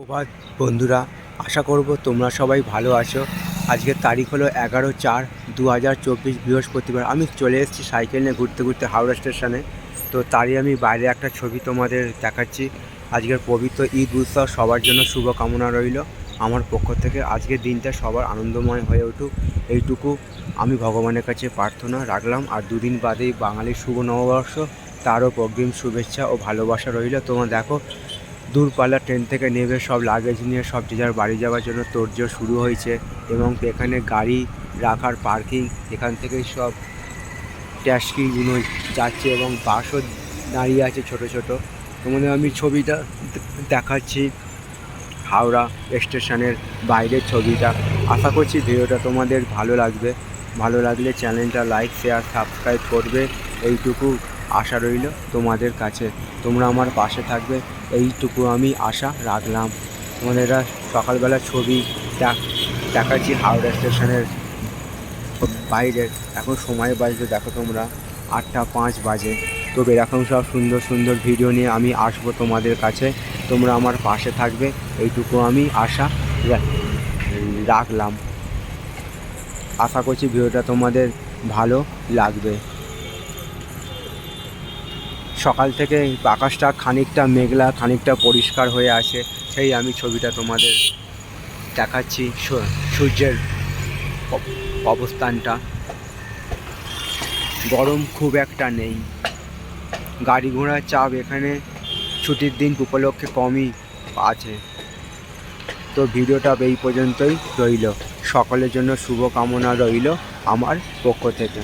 প্রভাত বন্ধুরা। আশা করব তোমরা সবাই ভালো আছো। আজকের তারিখ হলো এগারো চার দু হাজার চব্বিশ বৃহস্পতিবার। আমি চলে এসেছি সাইকেল নিয়ে ঘুরতে ঘুরতে হাওড়া স্টেশনে। তো তারই আমি বাইরে একটা ছবি তোমাদের দেখাচ্ছি। আজকের পবিত্র ঈদ উৎসব সবার জন্য শুভকামনা রইল আমার পক্ষ থেকে। আজকের দিনটা সবার আনন্দময় হয়ে উঠুক। এইটুকু আমি ভগবানের কাছে প্রার্থনা রাখলাম। আর দুদিন বাদেই বাঙালির শুভ নববর্ষ, তারও অগ্রিম শুভেচ্ছা ও ভালোবাসা রইল। তোমরা দেখো দূরপাল্লা ট্রেন থেকে নেমে সব লাগেজ নিয়ে সব যে যার বাড়ি যাওয়ার জন্য তোড়জোড় শুরু হয়েছে এবং এখানে গাড়ি রাখার পার্কিং এখান থেকেই সব ট্যাক্সিগুলো যাচ্ছে এবং বাসও দাঁড়িয়ে আছে ছোট ছোট। তোমাদের আমি ছবিটা দেখাচ্ছি। হাওড়া স্টেশনের বাইরের ছবিটা। আশা করছি ভিডিওটা তোমাদের ভালো লাগবে। ভালো লাগলে চ্যানেলটা লাইক শেয়ার সাবস্ক্রাইব করবে। এইটুকু আশা রইল তোমাদের কাছে। তোমরা আমার পাশে থাকবে। এইটুকু আমি আশা রাখলাম। তোমাদের সকালবেলা ছবি দেখ- দেখাচ্ছি হাওড়া স্টেশনের বাইরে। এখন সময় বাজতে দেখো তোমরা। আটটা পাঁচ বাজে। তো এরকম সব সুন্দর সুন্দর ভিডিও নিয়ে আমি আসব তোমাদের কাছে। তোমরা আমার পাশে থাকবে। এইটুকু আমি আশা রাখলাম। আশা করছি ভিডিওটা তোমাদের ভালো লাগবে। সকাল থেকে আকাশটা খানিকটা মেঘলা, খানিকটা পরিষ্কার হয়ে আছে, সেই আমি ছবিটা তোমাদের দেখাচ্ছি সূর্যের অবস্থানটা। গরম খুব একটা নেই। গাড়ি ঘোড়ার চাপ এখানে ছুটির দিন উপলক্ষে কমই আছে। তো ভিডিওটা এই পর্যন্তই রইল। সকলের জন্য শুভকামনা রইল আমার পক্ষ থেকে।